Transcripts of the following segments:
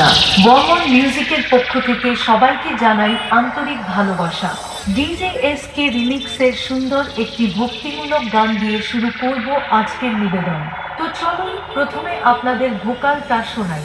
না। ওয়ামন মিউজিকের পক্ষ থেকে সবাইকে জানাই আন্তরিক ভালোবাসা। ডিজে এস কে রিমিক্সের সুন্দর একটি ভক্তিমূলক গান দিয়ে শুরু করব আজকের নিবেদন। তো চলুন প্রথমে আপনাদের শোনাই।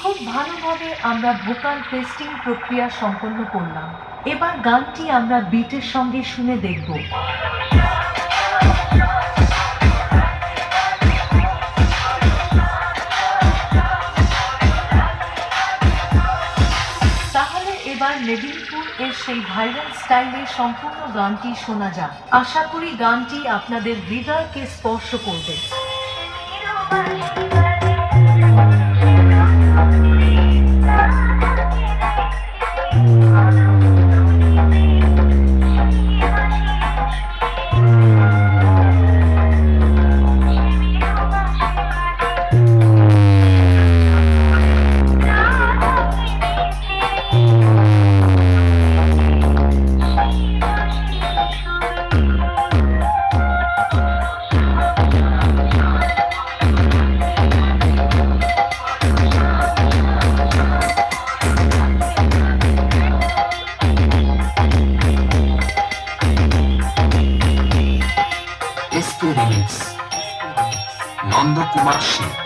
খুব ভালোভাবে আমরা ভোকাল টেস্টিং প্রক্রিয়া সম্পন্ন করলাম। এবার গানটি আমরা বিটের সঙ্গে শুনে দেখব। তাহলে এবার মেদিনীপুর এর সেই ভাইরাল স্টাইলে সম্পূর্ণ গানটি শোনা যাক। আশা করি গানটি আপনাদের হৃদয়কে স্পর্শ করবে। রিমিক্স নন্দকুমার সিং